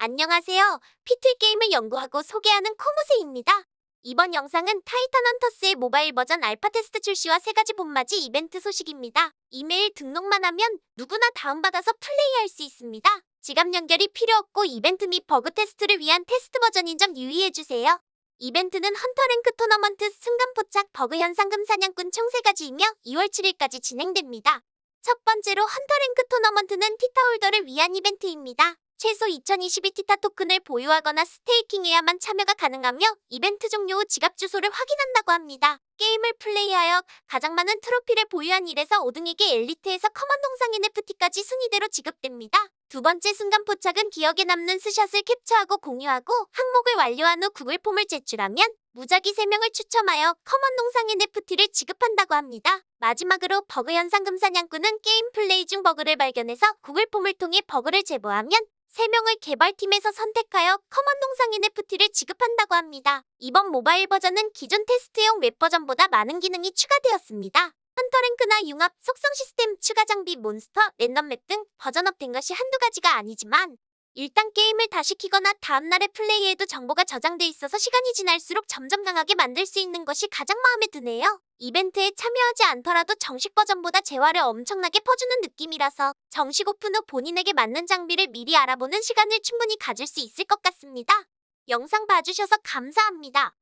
안녕하세요. 피틀 게임을 연구하고 소개하는 코무세입니다. 이번 영상은 타이탄 헌터스의 모바일 버전 알파 테스트 출시와 세 가지 봄맞이 이벤트 소식입니다. 이메일 등록만 하면 누구나 다운받아서 플레이할 수 있습니다. 지갑 연결이 필요 없고 이벤트 및 버그 테스트를 위한 테스트 버전인 점 유의해주세요. 이벤트는 헌터랭크 토너먼트 순간 포착 버그 현상금 사냥꾼 총 3가지이며 2월 7일까지 진행됩니다. 첫 번째로 헌터랭크 토너먼트는 티타홀더를 위한 이벤트입니다. 최소 2022 티타 토큰을 보유하거나 스테이킹해야만 참여가 가능하며 이벤트 종료 후 지갑 주소를 확인한다고 합니다. 게임을 플레이하여 가장 많은 트로피를 보유한 1에서 5등에게 엘리트에서 커먼 동상 NFT까지 순위대로 지급됩니다. 두 번째 순간 포착은 기억에 남는 스샷을 캡처하고 공유하고 항목을 완료한 후 구글 폼을 제출하면 무작위 3명을 추첨하여 커먼 동상 NFT를 지급한다고 합니다. 마지막으로 버그 현상 금사냥꾼은 게임 플레이 중 버그를 발견해서 구글 폼을 통해 버그를 제보하면 3명을 개발팀에서 선택하여 커먼 동상 NFT를 지급한다고 합니다. 이번 모바일 버전은 기존 테스트용 웹 버전보다 많은 기능이 추가되었습니다. 헌터랭크나 융합, 속성 시스템, 추가 장비, 몬스터, 랜덤맵 등 버전업된 것이 한두 가지가 아니지만 일단 게임을 다시 키거나 다음날에 플레이해도 정보가 저장돼 있어서 시간이 지날수록 점점 강하게 만들 수 있는 것이 가장 마음에 드네요. 이벤트에 참여하지 않더라도 정식 버전보다 재화를 엄청나게 퍼주는 느낌이라서 정식 오픈 후 본인에게 맞는 장비를 미리 알아보는 시간을 충분히 가질 수 있을 것 같습니다. 영상 봐주셔서 감사합니다.